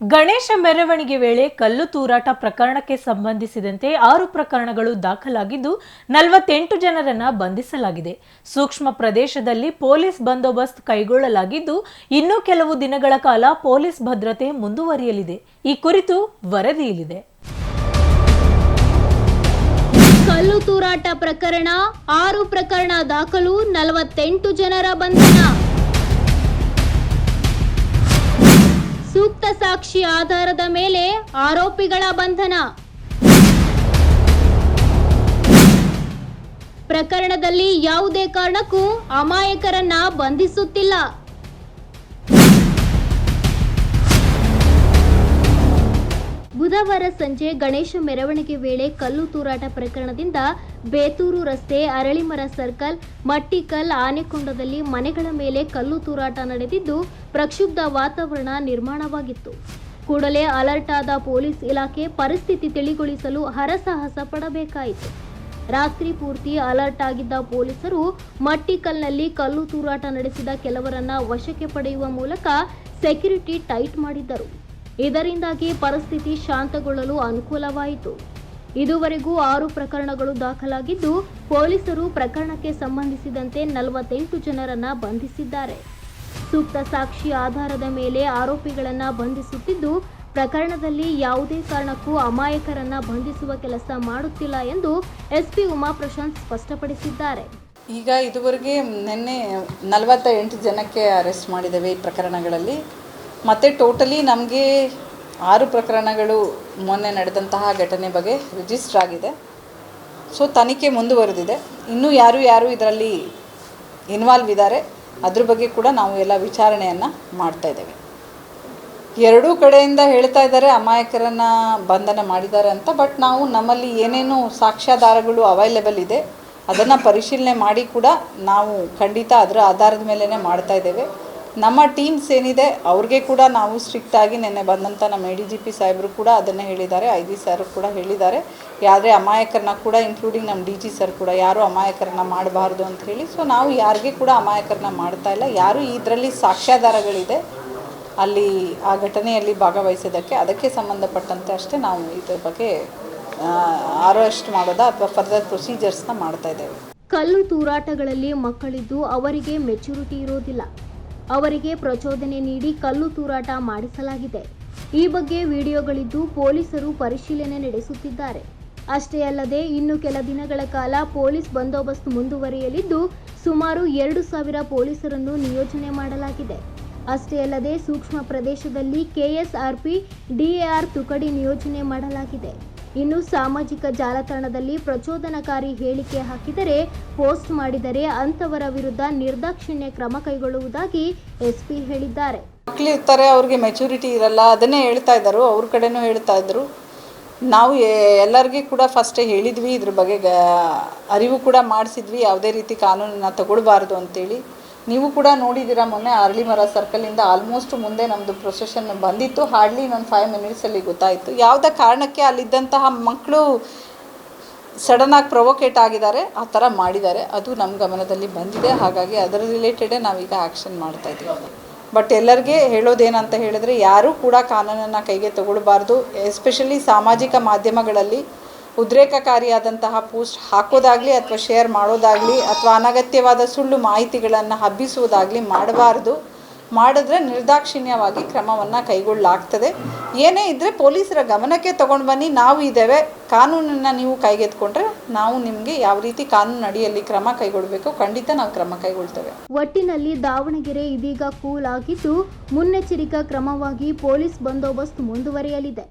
ಗಣೇಶ ಮೆರವಣಿಗೆ ವೇಳೆ ಕಲ್ಲು ತೂರಾಟ ಪ್ರಕರಣಕ್ಕೆ ಸಂಬಂಧಿಸಿದಂತೆ ಆರು ಪ್ರಕರಣಗಳು ದಾಖಲಾಗಿದ್ದು ನಲವತ್ತೆಂಟು ಜನರನ್ನ ಬಂಧಿಸಲಾಗಿದೆ. ಸೂಕ್ಷ್ಮ ಪ್ರದೇಶದಲ್ಲಿ ಪೊಲೀಸ್ ಬಂದೋಬಸ್ತ್ ಕೈಗೊಳ್ಳಲಾಗಿದ್ದು ಇನ್ನೂ ಕೆಲವು ದಿನಗಳ ಕಾಲ ಪೊಲೀಸ್ ಭದ್ರತೆ ಮುಂದುವರಿಯಲಿದೆ. ಈ ಕುರಿತು ವರದಿ ಇಲ್ಲಿದೆ. ಕಲ್ಲು ತೂರಾಟ ಪ್ರಕರಣ, ಆರು ಪ್ರಕರಣ ದಾಖಲು, ನಲವತ್ತೆಂಟು ಜನರ ಬಂಧನ. ಸೂಕ್ತ ಸಾಕ್ಷಿ ಆಧಾರದ ಮೇಲೆ ಆರೋಪಿಗಳ ಬಂಧನ. ಪ್ರಕರಣದಲ್ಲಿ ಯಾವುದೇ ಕಾರಣಕ್ಕೂ ಅಮಾಯಕರನ್ನ ಬಂಧಿಸುತ್ತಿಲ್ಲ. ಬುಧವಾರ ಸಂಜೆ ಗಣೇಶ ಮೆರವಣಿಗೆ ವೇಳೆ ಕಲ್ಲು ತೂರಾಟ ಪ್ರಕರಣದಿಂದ ಬೇತೂರು ರಸ್ತೆ ಅರಳಿಮರ ಸರ್ಕಲ್, ಮಟ್ಟಿಕಲ್, ಆನೆಕೊಂಡದಲ್ಲಿ ಮನೆಗಳ ಮೇಲೆ ಕಲ್ಲು ತೂರಾಟ ನಡೆದಿದ್ದು ಪ್ರಕ್ಷುಬ್ಧ ವಾತಾವರಣ ನಿರ್ಮಾಣವಾಗಿತ್ತು. ಕೂಡಲೇ ಅಲರ್ಟ್ ಆದ ಪೊಲೀಸ್ ಇಲಾಖೆ ಪರಿಸ್ಥಿತಿ ತಿಳಿಗೊಳಿಸಲು ಹರಸಾಹಸ ಪಡಬೇಕಾಯಿತು. ರಾತ್ರಿ ಪೂರ್ತಿ ಅಲರ್ಟ್ ಆಗಿದ್ದ ಪೊಲೀಸರು ಮಟ್ಟಿಕಲ್ನಲ್ಲಿ ಕಲ್ಲು ತೂರಾಟ ನಡೆಸಿದ ಕೆಲವರನ್ನ ವಶಕ್ಕೆ ಪಡೆಯುವ ಮೂಲಕ ಸೆಕ್ಯುರಿಟಿ ಟೈಟ್ ಮಾಡಿದ್ದರು. ಇದರಿಂದಾಗಿ ಪರಿಸ್ಥಿತಿ ಶಾಂತಗೊಳ್ಳಲು ಅನುಕೂಲವಾಯಿತು. ಇದುವರೆಗೂ ಆರು ಪ್ರಕರಣಗಳು ದಾಖಲಾಗಿದ್ದು, ಪೊಲೀಸರು ಪ್ರಕರಣಕ್ಕೆ ಸಂಬಂಧಿಸಿದಂತೆ ನಲವತ್ತೆಂಟು ಜನರನ್ನ ಬಂಧಿಸಿದ್ದಾರೆ. ಸೂಕ್ತ ಸಾಕ್ಷಿ ಆಧಾರದ ಮೇಲೆ ಆರೋಪಿಗಳನ್ನ ಬಂಧಿಸುತ್ತಿದ್ದು, ಪ್ರಕರಣದಲ್ಲಿ ಯಾವುದೇ ಕಾರಣಕ್ಕೂ ಅಮಾಯಕರನ್ನ ಬಂಧಿಸುವ ಕೆಲಸ ಮಾಡುತ್ತಿಲ್ಲ ಎಂದು ಎಸ್ಪಿ ಉಮಾಪ್ರಶಾಂತ್ ಸ್ಪಷ್ಟಪಡಿಸಿದ್ದಾರೆ. ಈಗ ಇದುವರೆಗೆ ನಿನ್ನೆ ನಲವತ್ತ ಎಂಟು ಜನಕ್ಕೆ ಅರೆಸ್ಟ್ ಮಾಡಿದ್ದೇವೆ ಈ ಪ್ರಕರಣಗಳಲ್ಲಿ. ಮತ್ತು ಟೋಟಲಿ ನಮಗೆ ಆರು ಪ್ರಕರಣಗಳು ಮೊನ್ನೆ ನಡೆದಂತಹ ಘಟನೆ ಬಗ್ಗೆ ರಿಜಿಸ್ಟರ್ ಆಗಿದೆ. ಸೊ ತನಿಖೆ ಮುಂದುವರೆದಿದೆ. ಇನ್ನೂ ಯಾರು ಯಾರು ಇದರಲ್ಲಿ ಇನ್ವಾಲ್ವ್ ಇದ್ದಾರೆ, ಅದ್ರ ಬಗ್ಗೆ ಕೂಡ ನಾವು ಎಲ್ಲ ವಿಚಾರಣೆಯನ್ನು ಮಾಡ್ತಾ ಇದ್ದೇವೆ. ಎರಡೂ ಕಡೆಯಿಂದ ಹೇಳ್ತಾ ಇದ್ದಾರೆ, ಅಮಾಯಕರನ್ನು ಬಂಧನ ಮಾಡಿದ್ದಾರೆ ಅಂತ ಬಟ್ ನಾವು ನಮ್ಮಲ್ಲಿ ಏನೇನು ಸಾಕ್ಷ್ಯಾಧಾರಗಳು ಅವೈಲೇಬಲ್ ಇದೆ, ಅದನ್ನು ಪರಿಶೀಲನೆ ಮಾಡಿ ಕೂಡ ನಾವು ಖಂಡಿತ ಅದರ ಆಧಾರದ ಮೇಲೇ ಮಾಡ್ತಾ ಇದ್ದೇವೆ. ನಮ್ಮ ಟೀಮ್ಸ್ ಏನಿದೆ, ಅವ್ರಿಗೆ ಕೂಡ ನಾವು ಸ್ಟ್ರಿಕ್ಟಾಗಿ ನೆನ್ನೆ ಬಂದಂಥ ನಮ್ಮ ಎ ಡಿ ಜಿ ಪಿ ಸಾಹೇಬರು ಕೂಡ ಅದನ್ನೇ ಹೇಳಿದ್ದಾರೆ, ಐ ಜಿ ಸರ್ ಕೂಡ ಹೇಳಿದ್ದಾರೆ. ಯಾರೇ ಅಮಾಯಕರನ್ನ ಕೂಡ ಇನ್ಕ್ಲೂಡಿಂಗ್ ನಮ್ಮ ಡಿ ಜಿ ಸರ್ ಕೂಡ, ಯಾರು ಅಮಾಯಕರನ್ನ ಮಾಡಬಾರ್ದು ಅಂತ ಹೇಳಿ ಸೊ ನಾವು ಯಾರಿಗೆ ಕೂಡ ಅಮಾಯಕರನ್ನ ಮಾಡ್ತಾ ಇಲ್ಲ. ಯಾರು ಇದರಲ್ಲಿ ಸಾಕ್ಷ್ಯಾಧಾರಗಳಿದೆ, ಅಲ್ಲಿ ಆ ಘಟನೆಯಲ್ಲಿ ಭಾಗವಹಿಸಿದ್ದಕ್ಕೆ, ಅದಕ್ಕೆ ಸಂಬಂಧಪಟ್ಟಂತೆ ಅಷ್ಟೇ ನಾವು ಇದ್ರ ಬಗ್ಗೆ ಅರೆಸ್ಟ್ ಮಾಡೋದ ಅಥವಾ ಫರ್ದರ್ ಪ್ರೊಸೀಜರ್ಸ್ನ ಮಾಡ್ತಾ ಇದ್ದೇವೆ. ಕಲ್ಲು ತೂರಾಟಗಳಲ್ಲಿ ಮಕ್ಕಳಿದ್ದು ಅವರಿಗೆ ಮೆಚುರಿಟಿ ಇರೋದಿಲ್ಲ. ಅವರಿಗೆ ಪ್ರಚೋದನೆ ನೀಡಿ ಕಲ್ಲು ತೂರಾಟ ಮಾಡಿಸಲಾಗಿದೆ. ಈ ಬಗ್ಗೆ ವಿಡಿಯೋಗಳಿದ್ದು ಪೊಲೀಸರು ಪರಿಶೀಲನೆ ನಡೆಸುತ್ತಿದ್ದಾರೆ. ಅಷ್ಟೇ ಅಲ್ಲದೆ ಇನ್ನು ಕೆಲ ದಿನಗಳ ಕಾಲ ಪೊಲೀಸ್ ಬಂದೋಬಸ್ತ್ ಮುಂದುವರಿಯಲಿದ್ದು ಸುಮಾರು ಎರಡು ಸಾವಿರ ಪೊಲೀಸರನ್ನು ನಿಯೋಜನೆ ಮಾಡಲಾಗಿದೆ. ಅಷ್ಟೇ ಅಲ್ಲದೆ ಸೂಕ್ಷ್ಮ ಪ್ರದೇಶದಲ್ಲಿ ಕೆಎಸ್ಆರ್ಪಿ, ಡಿಎಆರ್ ತುಕಡಿ ನಿಯೋಜನೆ ಮಾಡಲಾಗಿದೆ. ಇನ್ನು ಸಾಮಾಜಿಕ ಜಾಲತಾಣದಲ್ಲಿ ಪ್ರಚೋದನಕಾರಿ ಹೇಳಿಕೆ ಹಾಕಿದರೆ, ಪೋಸ್ಟ್ ಮಾಡಿದರೆ ಅಂತವರ ವಿರುದ್ಧ ನಿರ್ದಾಕ್ಷಿಣ್ಯ ಕ್ರಮ ಕೈಗೊಳ್ಳುವುದಾಗಿ ಎಸ್ಪಿ ಹೇಳಿದ್ದಾರೆ. ಮಕ್ಕಳು ಇರ್ತಾರೆ, ಅವ್ರಿಗೆ ಮೆಚುರಿಟಿ ಇರಲ್ಲ, ಅದನ್ನೇ ಹೇಳ್ತಾ ಇದ್ದರು, ಅವ್ರ ಕಡೆನೂ ಹೇಳ್ತಾ ಇದ್ದರು. ನಾವು ಎಲ್ಲರಿಗೂ ಕೂಡ ಫಸ್ಟೇ ಹೇಳಿದ್ವಿ, ಇದ್ರ ಬಗ್ಗೆ ಅರಿವು ಕೂಡ ಮಾಡಿಸಿದ್ವಿ, ಯಾವುದೇ ರೀತಿ ಕಾನೂನನ್ನ ತಗೊಳ್ಬಾರ್ದು ಅಂತೇಳಿ. ನೀವು ಕೂಡ ನೋಡಿದ್ದೀರಾ ಮೊನ್ನೆ ಅರಳಿ ಮರ ಸರ್ಕಲಿಂದ ಆಲ್ಮೋಸ್ಟ್ ಮುಂದೆ ನಮ್ಮದು ಪ್ರೊಸೆಷನ್ ಬಂದಿತ್ತು. ಹಾರ್ಡ್ಲಿ ಇನ್ನೊಂದು ಫೈವ್ ಮಿನಿಟ್ಸಲ್ಲಿ ಗೊತ್ತಾಯಿತು. ಯಾವುದೇ ಕಾರಣಕ್ಕೆ ಅಲ್ಲಿದ್ದಂತಹ ಮಕ್ಕಳು ಸಡನ್ನಾಗಿ ಪ್ರೊವೊಕೇಟ್ ಆಗಿದ್ದಾರೆ, ಆ ಥರ ಮಾಡಿದ್ದಾರೆ. ಅದು ನಮ್ಮ ಗಮನದಲ್ಲಿ ಬಂದಿದೆ. ಹಾಗಾಗಿ ಅದರ ರಿಲೇಟೆಡೇ ನಾವೀಗ ಆ್ಯಕ್ಷನ್ ಮಾಡ್ತಾ ಇದ್ದೀವಿ. ಬಟ್ ಎಲ್ಲರಿಗೆ ಹೇಳೋದೇನಂತ ಹೇಳಿದ್ರೆ, ಯಾರೂ ಕೂಡ ಕಾನೂನನ್ನು ಕೈಗೆ ತಗೊಳ್ಬಾರ್ದು. ಎಸ್ಪೆಷಲಿ ಸಾಮಾಜಿಕ ಮಾಧ್ಯಮಗಳಲ್ಲಿ ಉದ್ರೇಕಕಾರಿಯಾದಂತಹ ಪೋಸ್ಟ್ ಹಾಕೋದಾಗಲಿ ಅಥವಾ ಶೇರ್ ಮಾಡೋದಾಗಲಿ ಅಥವಾ ಅನಗತ್ಯವಾದ ಸುಳ್ಳು ಮಾಹಿತಿಗಳನ್ನು ಹಬ್ಬಿಸುವುದಾಗಲಿ ಮಾಡಬಾರ್ದು. ಮಾಡಿದ್ರೆ ನಿರ್ದಾಕ್ಷಿಣ್ಯವಾಗಿ ಕ್ರಮವನ್ನು ಕೈಗೊಳ್ಳಲಾಗ್ತದೆ. ಏನೇ ಇದ್ದರೆ ಪೊಲೀಸರ ಗಮನಕ್ಕೆ ತೊಗೊಂಡು ಬನ್ನಿ. ನಾವು ಇದ್ದೇವೆ. ಕಾನೂನನ್ನು ನೀವು ಕೈಗೆತ್ಕೊಂಡ್ರೆ ನಾವು ನಿಮಗೆ ಯಾವ ರೀತಿ ಕಾನೂನು ಅಡಿಯಲ್ಲಿ ಕ್ರಮ ಕೈಗೊಳ್ಳಬೇಕು ಖಂಡಿತ ನಾವು ಕ್ರಮ ಕೈಗೊಳ್ತೇವೆ. ಒಟ್ಟಿನಲ್ಲಿ ದಾವಣಗೆರೆ ಇದೀಗ ಕೂಲ್ ಆಗಿದ್ದು, ಮುನ್ನೆಚ್ಚರಿಕಾ ಕ್ರಮವಾಗಿ ಪೊಲೀಸ್ ಬಂದೋಬಸ್ತ್ ಮುಂದುವರಿಯಲಿದೆ.